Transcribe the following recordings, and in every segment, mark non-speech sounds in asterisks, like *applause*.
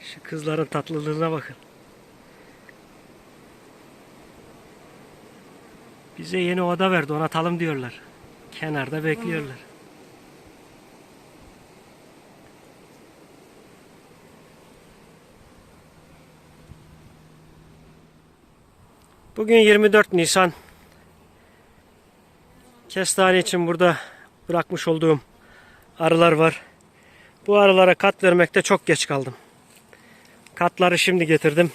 Şu kızların tatlılığına bakın. Bize yeni oda verdi donatalım diyorlar. Kenarda bekliyorlar. Bugün 24 Nisan. Kestane için burada bırakmış olduğum arılar var. Bu arılara kat vermekte çok geç kaldım. Katları şimdi getirdim.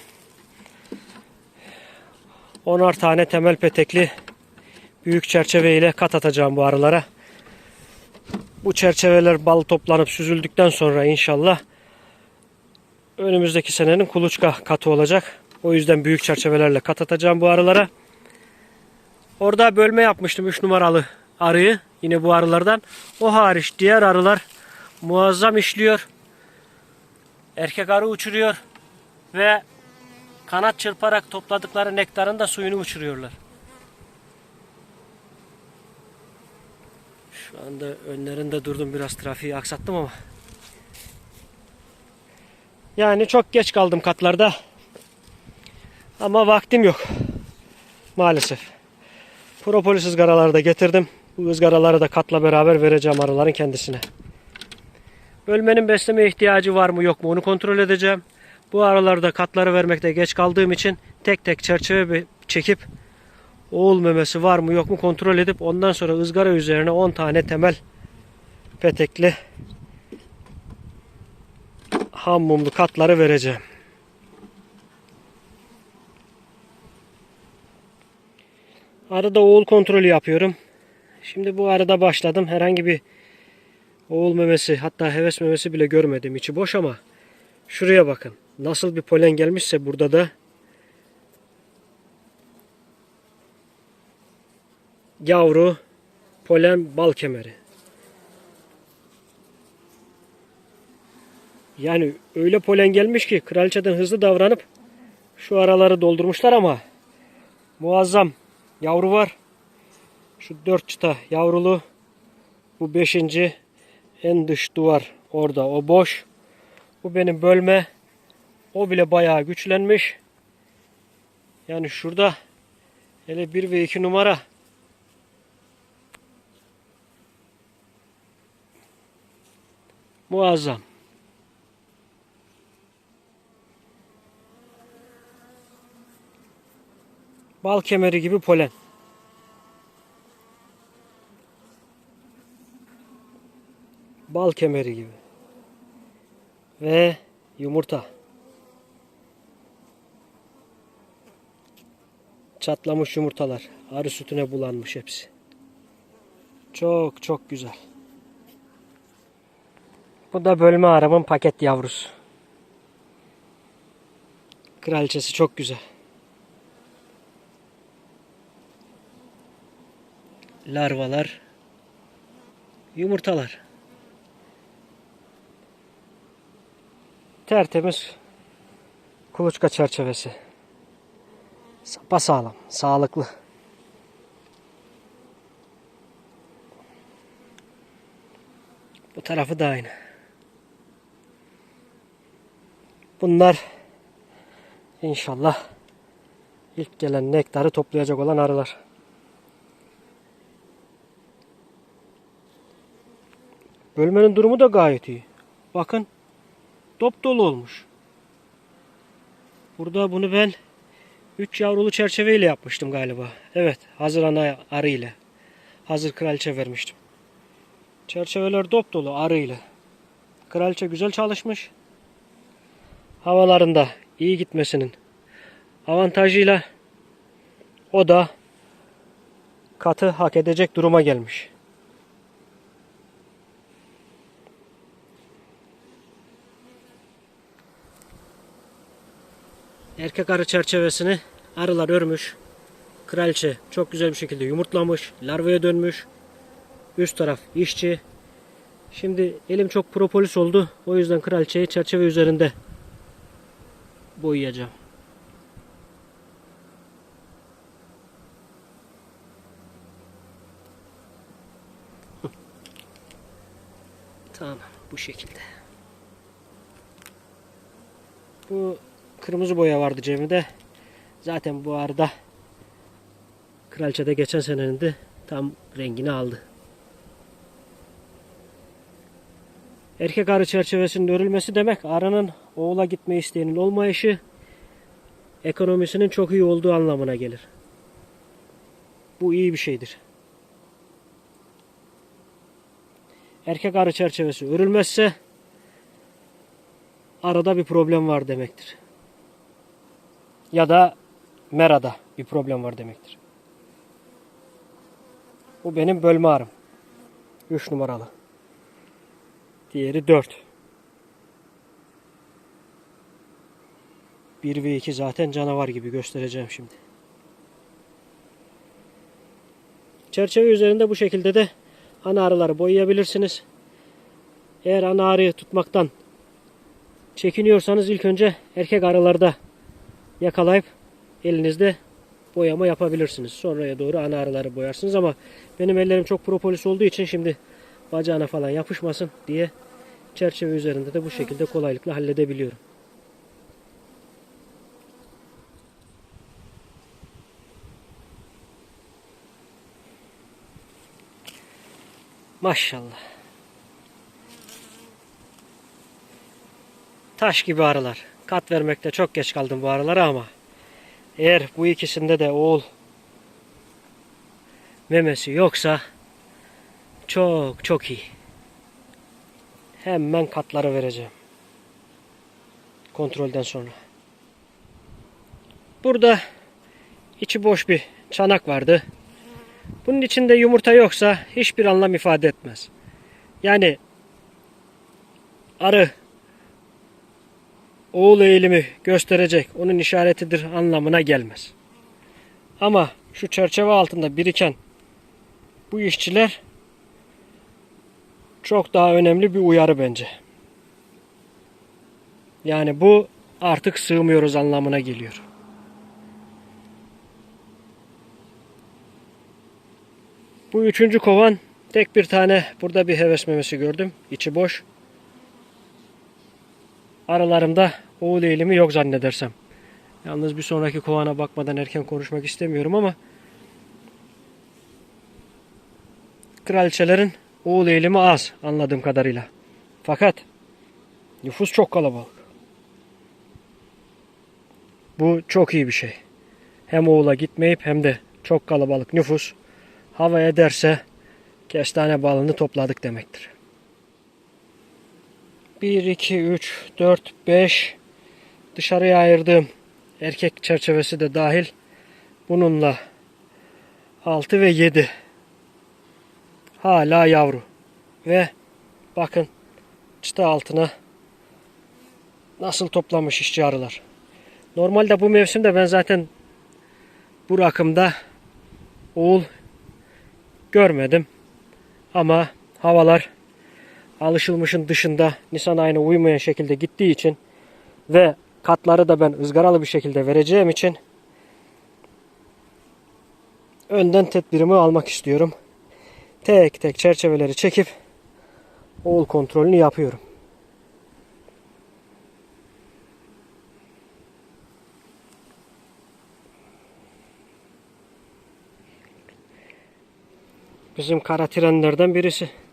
10'ar tane temel petekli büyük çerçeve ile kat atacağım bu arılara. Bu çerçeveler bal toplanıp süzüldükten sonra inşallah önümüzdeki senenin kuluçka katı olacak. O yüzden büyük çerçevelerle kat atacağım bu arılara. Orada bölme yapmıştım 3 numaralı arıyı. Yine bu arılardan. O hariç diğer arılar muazzam işliyor. Erkek arı uçuruyor. Ve kanat çırparak topladıkları nektarın da suyunu uçuruyorlar. Şu anda önlerinde durdum biraz trafiği aksattım ama. Yani çok geç kaldım katlarda. Ama vaktim yok. Maalesef. Propolis ızgaraları da getirdim. Bu ızgaraları da katla beraber vereceğim arıların kendisine. Bölmenin besleme ihtiyacı var mı yok mu onu kontrol edeceğim. Bu aralarda katları vermekte geç kaldığım için tek tek çerçeve çekip oğul memesi var mı yok mu kontrol edip ondan sonra ızgara üzerine 10 tane temel petekli ham mumlu katları vereceğim. Arada oğul kontrolü yapıyorum. Şimdi bu arada başladım. Herhangi bir oğul memesi hatta heves memesi bile görmedim. İçi boş ama şuraya bakın. Nasıl bir polen gelmişse burada da yavru polen bal kemeri. Yani öyle polen gelmiş ki kraliçeden hızlı davranıp şu araları doldurmuşlar ama muazzam yavru var. Şu dört çıta yavrulu. Bu beşinci en dış duvar orada o boş. Bu benim bölme. O bile bayağı güçlenmiş. Yani şurada hele bir ve iki numara muazzam. Bal kemeri gibi polen. Bal kemeri gibi. Ve yumurta. Çatlamış yumurtalar. Arı sütüne bulanmış hepsi. Çok çok güzel. Bu da bölme arabın paket yavrusu. Kraliçesi çok güzel. larvalar, yumurtalar. Tertemiz kuluçka çerçevesi. Sapasağlam, sağlıklı. Bu tarafı da aynı. Bunlar inşallah ilk gelen nektarı toplayacak olan arılar. Bölmenin durumu da gayet iyi. Bakın dop dolu olmuş. Burada bunu ben 3 yavrulu çerçeveyle yapmıştım galiba. Evet hazır ana arı ile. Hazır kraliçe vermiştim. Çerçeveler dop dolu arı ile. Kraliçe güzel çalışmış. Havalarında iyi gitmesinin avantajıyla o da katı hak edecek duruma gelmiş. Erkek arı çerçevesini arılar örmüş. Kraliçe çok güzel bir şekilde yumurtlamış. Larvaya dönmüş. Üst taraf işçi. Şimdi elim çok propolis oldu. O yüzden kraliçeyi çerçeve üzerinde boyayacağım. Tamam bu şekilde. Bu kırmızı boya vardı cebimde. Zaten bu arada Kraliçe'de geçen senenin de tam rengini aldı. Erkek arı çerçevesinin örülmesi demek arının oğula gitme isteğinin olmayışı ekonomisinin çok iyi olduğu anlamına gelir. Bu iyi bir şeydir. Erkek arı çerçevesi örülmezse arada bir problem var demektir. Ya da merada bir problem var demektir. Bu benim bölme arım. 3 numaralı. Diğeri 4. 1 ve 2 zaten canavar gibi göstereceğim şimdi. Çerçeve üzerinde bu şekilde de ana arıları boyayabilirsiniz. Eğer ana arıyı tutmaktan çekiniyorsanız ilk önce erkek arılarda yakalayıp elinizde boyama yapabilirsiniz. Sonraya doğru ana arıları boyarsınız ama benim ellerim çok propolis olduğu için şimdi bacağına falan yapışmasın diye çerçeve üzerinde de bu şekilde kolaylıkla halledebiliyorum. Maşallah. Taş gibi arılar. Kat vermekte çok geç kaldım bu arılara ama eğer bu ikisinde de oğul memesi yoksa çok çok iyi. Hemen katları vereceğim. Kontrolden sonra. Burada içi boş bir çanak vardı. Bunun içinde yumurta yoksa hiçbir anlam ifade etmez. Yani arı oğul eğilimi gösterecek, onun işaretidir anlamına gelmez. Ama şu çerçeve altında biriken bu işçiler çok daha önemli bir uyarı bence. Yani bu artık sığmıyoruz anlamına geliyor. Bu üçüncü kovan tek bir tane burada bir heves memesi gördüm. İçi boş. Aralarında oğul eğilimi yok zannedersem. Yalnız bir sonraki kovana bakmadan erken konuşmak istemiyorum ama kraliçelerin oğul eğilimi az anladığım kadarıyla. Fakat nüfus çok kalabalık. Bu çok iyi bir şey. Hem oğula gitmeyip hem de çok kalabalık nüfus havaya derse kestane balını topladık demektir. 1, 2, 3, 4, 5 dışarıya ayırdığım erkek çerçevesi de dahil bununla 6 ve 7 hala yavru ve bakın çıta altına nasıl toplamış işçi arılar. Normalde bu mevsimde ben zaten bu rakımda oğul görmedim. Ama havalar alışılmışın dışında Nisan ayına uymayan şekilde gittiği için ve katları da ben ızgaralı bir şekilde vereceğim için önden tedbirimi almak istiyorum. Tek tek çerçeveleri çekip oğul kontrolünü yapıyorum. Bizim kara trenlerden birisi.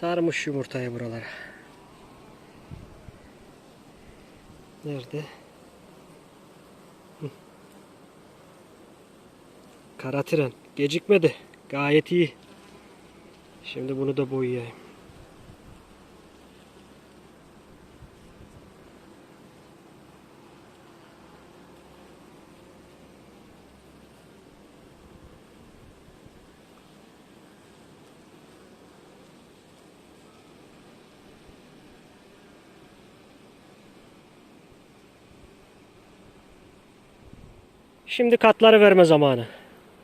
Sarmış yumurtayı buralara. Nerede? Hı. Kara tren. Gecikmedi. Gayet iyi. Şimdi bunu da boyayayım. Şimdi katları verme zamanı.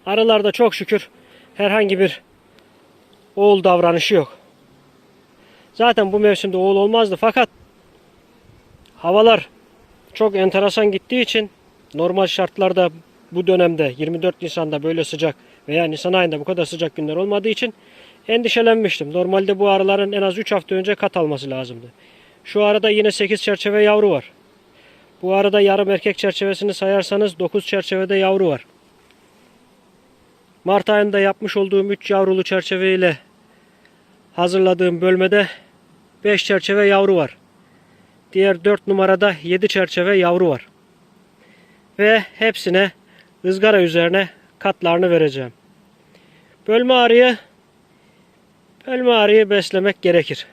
Arılarda çok şükür herhangi bir oğul davranışı yok. Zaten bu mevsimde oğul olmazdı fakat havalar çok enteresan gittiği için normal şartlarda bu dönemde 24 Nisan'da böyle sıcak veya Nisan ayında bu kadar sıcak günler olmadığı için endişelenmiştim. Normalde bu arıların en az 3 hafta önce kat alması lazımdı. Şu arada yine 8 çerçeve yavru var. Bu arada yarım erkek çerçevesini sayarsanız 9 çerçevede yavru var. Mart ayında yapmış olduğum 3 yavrulu çerçeve ile hazırladığım bölmede 5 çerçeve yavru var. Diğer 4 numarada 7 çerçeve yavru var. Ve hepsine ızgara üzerine katlarını vereceğim. Bölme arıyı bölme arıyı beslemek gerekir.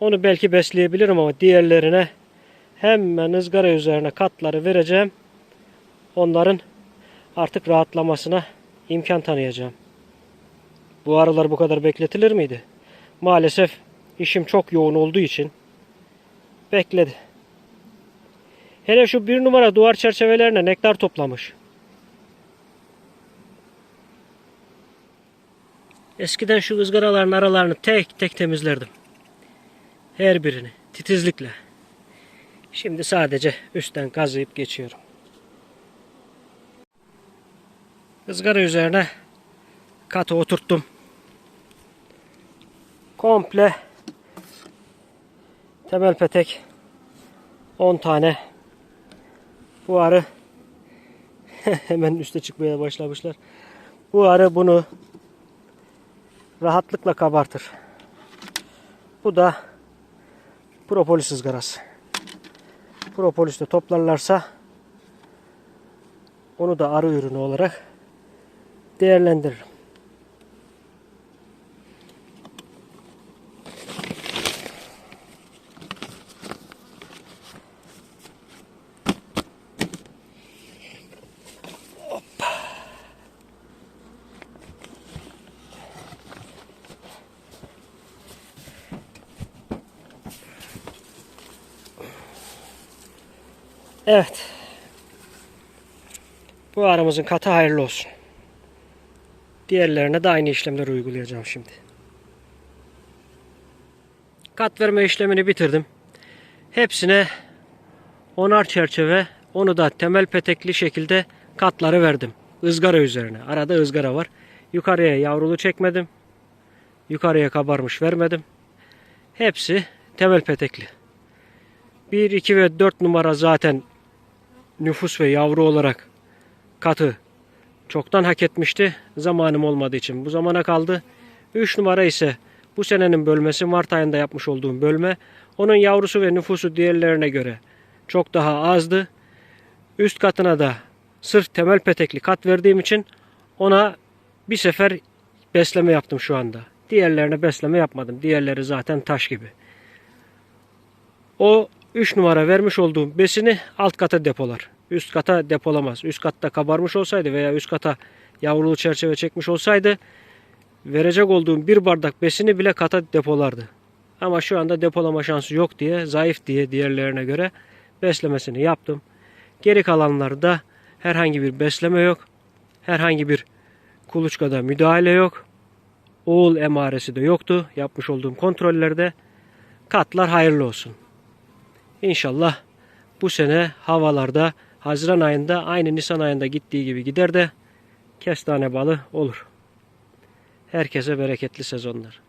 Onu belki besleyebilirim ama diğerlerine hemen ızgara üzerine katları vereceğim. Onların artık rahatlamasına imkan tanıyacağım. Bu arılar bu kadar bekletilir miydi? Maalesef işim çok yoğun olduğu için bekledi. Hele şu bir numara duvar çerçevelerine nektar toplamış. Eskiden şu ızgaraların aralarını tek tek temizlerdim. Her birini titizlikle. Şimdi sadece üstten kazıyıp geçiyorum. Izgara üzerine katı oturttum. Komple temel petek 10 tane bu arı *laughs* hemen üste çıkmaya başlamışlar. Bu arı bunu rahatlıkla kabartır. Bu da propolis ızgarası. Propolisle toplarlarsa onu da arı ürünü olarak değerlendiririm. Evet. Bu aramızın katı hayırlı olsun. Diğerlerine de aynı işlemleri uygulayacağım şimdi. Kat verme işlemini bitirdim. Hepsine onar çerçeve, onu da temel petekli şekilde katları verdim. Izgara üzerine. Arada ızgara var. Yukarıya yavrulu çekmedim. Yukarıya kabarmış vermedim. Hepsi temel petekli. 1, 2 ve 4 numara zaten nüfus ve yavru olarak katı çoktan hak etmişti. Zamanım olmadığı için bu zamana kaldı. 3 numara ise bu senenin bölmesi Mart ayında yapmış olduğum bölme. Onun yavrusu ve nüfusu diğerlerine göre çok daha azdı. Üst katına da sırf temel petekli kat verdiğim için ona bir sefer besleme yaptım şu anda. Diğerlerine besleme yapmadım. Diğerleri zaten taş gibi. O 3 numara vermiş olduğum besini alt kata depolar. Üst kata depolamaz. Üst katta kabarmış olsaydı veya üst kata yavrulu çerçeve çekmiş olsaydı verecek olduğum bir bardak besini bile kata depolardı. Ama şu anda depolama şansı yok diye, zayıf diye diğerlerine göre beslemesini yaptım. Geri kalanlarda herhangi bir besleme yok. Herhangi bir kuluçkada müdahale yok. Oğul emaresi de yoktu. Yapmış olduğum kontrollerde katlar hayırlı olsun. İnşallah bu sene havalarda Haziran ayında aynı Nisan ayında gittiği gibi gider de kestane balı olur. Herkese bereketli sezonlar.